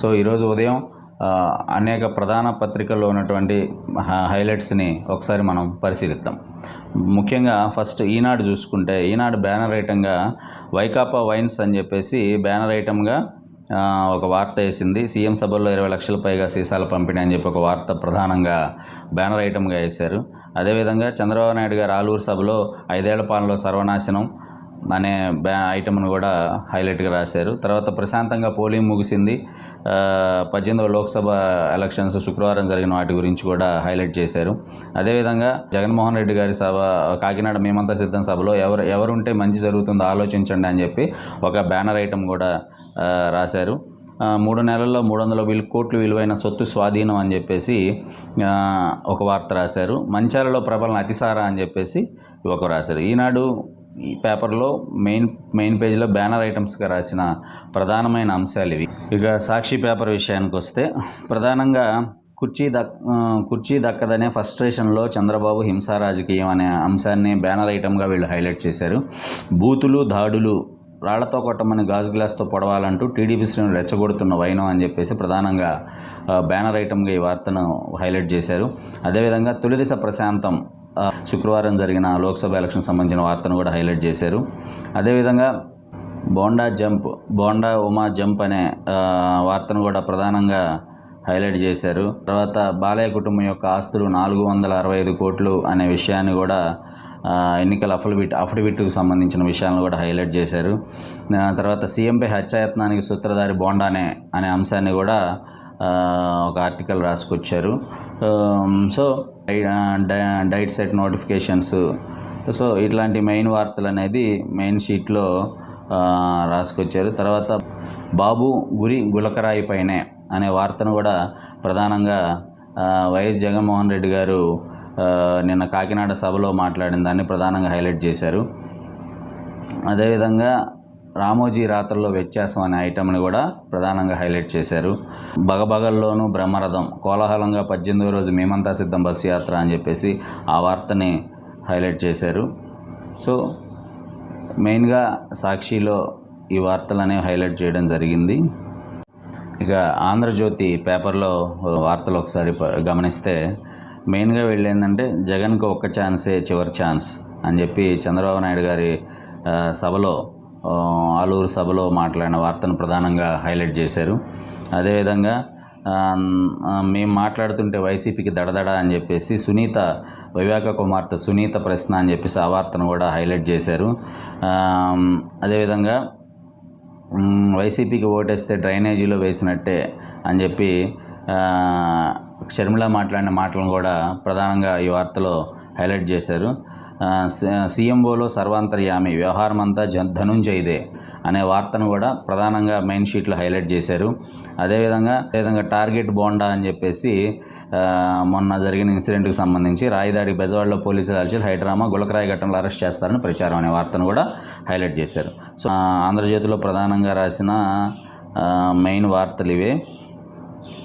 So ఈరోజు ఉదయం అనేక ప్రధాన పత్రికల్లో ఉన్నటువంటి హైలైట్స్ని ఒకసారి మనం పరిశీలిద్దాం. ముఖ్యంగా ఫస్ట్ ఈనాడు చూసుకుంటే ఈనాడు బ్యానర్ ఐటంగా వైకాపా వైన్స్ అని చెప్పేసి బ్యానర్ ఐటంగా ఒక వార్త వేసింది. సీఎం సభల్లో ఇరవై లక్షల పైగా సీసాల పంపిణీ అని చెప్పి ఒక వార్త ప్రధానంగా బ్యానర్ ఐటమ్గా వేశారు. అదేవిధంగా చంద్రబాబు నాయుడు గారు ఆలూరు సభలో ఐదేళ్ళ పాలనలో సర్వనాశనం అనే బ్యా ఐటమ్ను కూడా హైలైట్గా రాశారు. తర్వాత ప్రశాంతంగా పోలింగ్ ముగిసింది. పద్దెనిమిదవ లోక్సభ ఎలక్షన్స్ శుక్రవారం జరిగిన వాటి గురించి కూడా హైలైట్ చేశారు. అదేవిధంగా జగన్మోహన్ రెడ్డి గారి సభ కాకినాడ మేమంతా సిద్ధం సభలో ఎవరు ఎవరుంటే మంచి జరుగుతుందో ఆలోచించండి అని చెప్పి ఒక బ్యానర్ ఐటమ్ కూడా రాశారు. మూడు నెలల్లో మూడు వందల విలు కోట్లు విలువైన సొత్తు స్వాధీనం అని చెప్పేసి ఒక వార్త రాశారు. మంచాలలో ప్రబలం అతిసార అని చెప్పేసి ఒక రాశారు. ఈనాడు ఈ పేపర్లో మెయిన్ మెయిన్ పేజ్లో బ్యానర్ ఐటమ్స్గా రాసిన ప్రధానమైన అంశాలు ఇవి. ఇక సాక్షి పేపర్ విషయానికి వస్తే ప్రధానంగా కుర్చీ దక్ కుర్చీ దక్కదనే ఫస్ట్రేషన్లో చంద్రబాబు హింసా రాజకీయం అనే అంశాన్ని బ్యానర్ ఐటమ్గా వీళ్ళు హైలైట్ చేశారు. బూతులు దాడులు రాళ్ళతో కొట్టమని గాజు గ్లాస్తో పొడవాలంటూ టీడీపీ శ్రేణులు రెచ్చగొడుతున్న వైనం అని చెప్పేసి ప్రధానంగా బ్యానర్ ఐటమ్గా ఈ వార్తను హైలైట్ చేశారు. అదేవిధంగా తొలిదశ ప్రశాంతం శుక్రవారం జరిగిన లోక్సభ ఎలక్షన్ సంబంధించిన వార్తను కూడా హైలైట్ చేశారు. అదేవిధంగా బోండా జంప్ బోండా ఉమా జంప్ అనే వార్తను కూడా ప్రధానంగా హైలైట్ చేశారు. తర్వాత బాలయ్య కుటుంబం యొక్క ఆస్తులు నాలుగు వందల అరవై ఐదు కోట్లు అనే విషయాన్ని కూడా ఎన్నికల అఫిడవిట్ అఫిడవిట్కు సంబంధించిన విషయాలను కూడా హైలైట్ చేశారు. తర్వాత సీఎంపై హత్యాయత్నానికి సూత్రధారి బోండానే అనే అంశాన్ని కూడా ఒక ఆర్టికల్ రాసుకొచ్చారు. సో డై- డైట్ సెట్ నోటిఫికేషన్స్. సో ఇట్లాంటి మెయిన్ వార్తలు అనేది మెయిన్ షీట్లో రాసుకొచ్చారు. తర్వాత బాబు గురి గులకరాయి పైనే అనే వార్తను కూడా ప్రధానంగా వైఎస్ జగన్మోహన్ రెడ్డి గారు నిన్న కాకినాడ సభలో మాట్లాడిన దాన్ని ప్రధానంగా హైలైట్ చేశారు. అదేవిధంగా రామోజీ రాత్రల్లో వ్యత్యాసం అనే ఐటమ్ని కూడా ప్రధానంగా హైలైట్ చేశారు. బగబగల్లోనూ బ్రహ్మరథం కోలాహలంగా పద్దెనిమిదో రోజు మేమంతా సిద్ధం బస్సు యాత్ర అని చెప్పేసి ఆ వార్తని హైలైట్ చేశారు. సో మెయిన్గా సాక్షిలో ఈ వార్తలు అనేవి హైలైట్ చేయడం జరిగింది. ఇక ఆంధ్రజ్యోతి పేపర్లో వార్తలు ఒకసారి గమనిస్తే మెయిన్గా వెళ్ళేందంటే జగన్కు ఒక్క ఛాన్సే చివరి ఛాన్స్ అని చెప్పి చంద్రబాబు నాయుడు గారి సభలో ఆలూరు సభలో మాట్లాడిన వార్తను ప్రధానంగా హైలైట్ చేశారు. అదేవిధంగా మేము మాట్లాడుతుంటే వైసీపీకి దడదడ అని చెప్పేసి సునీత వివేక కుమార్తె సునీత ప్రశ్న అని చెప్పేసి ఆ వార్తను కూడా హైలైట్ చేశారు. అదేవిధంగా వైసీపీకి ఓటేస్తే డ్రైనేజీలో వేసినట్టే అని చెప్పి షర్మిల మాట్లాడిన మాటలను కూడా ప్రధానంగా ఈ వార్తలో హైలైట్ చేశారు. స- సీఎంఓలో సర్వాంతర్యామి వ్యవహారం అంతా జ ధనుంజయదే అనే వార్తను కూడా ప్రధానంగా మెయిన్ షీట్లో హైలైట్ చేశారు. అదేవిధంగా అదేవిధంగా టార్గెట్ బోండా అని చెప్పేసి మొన్న జరిగిన ఇన్సిడెంట్కి సంబంధించి రాయిదాడి బెజవాడలో పోలీసులు అలచి హైడ్రామా గులకరాయి ఘటనలో అరెస్ట్ చేస్తారని ప్రచారం అనే వార్తను కూడా హైలైట్ చేశారు. సో ఆంధ్రజ్యోతిలో ప్రధానంగా రాసిన మెయిన్ వార్తలు ఇవే.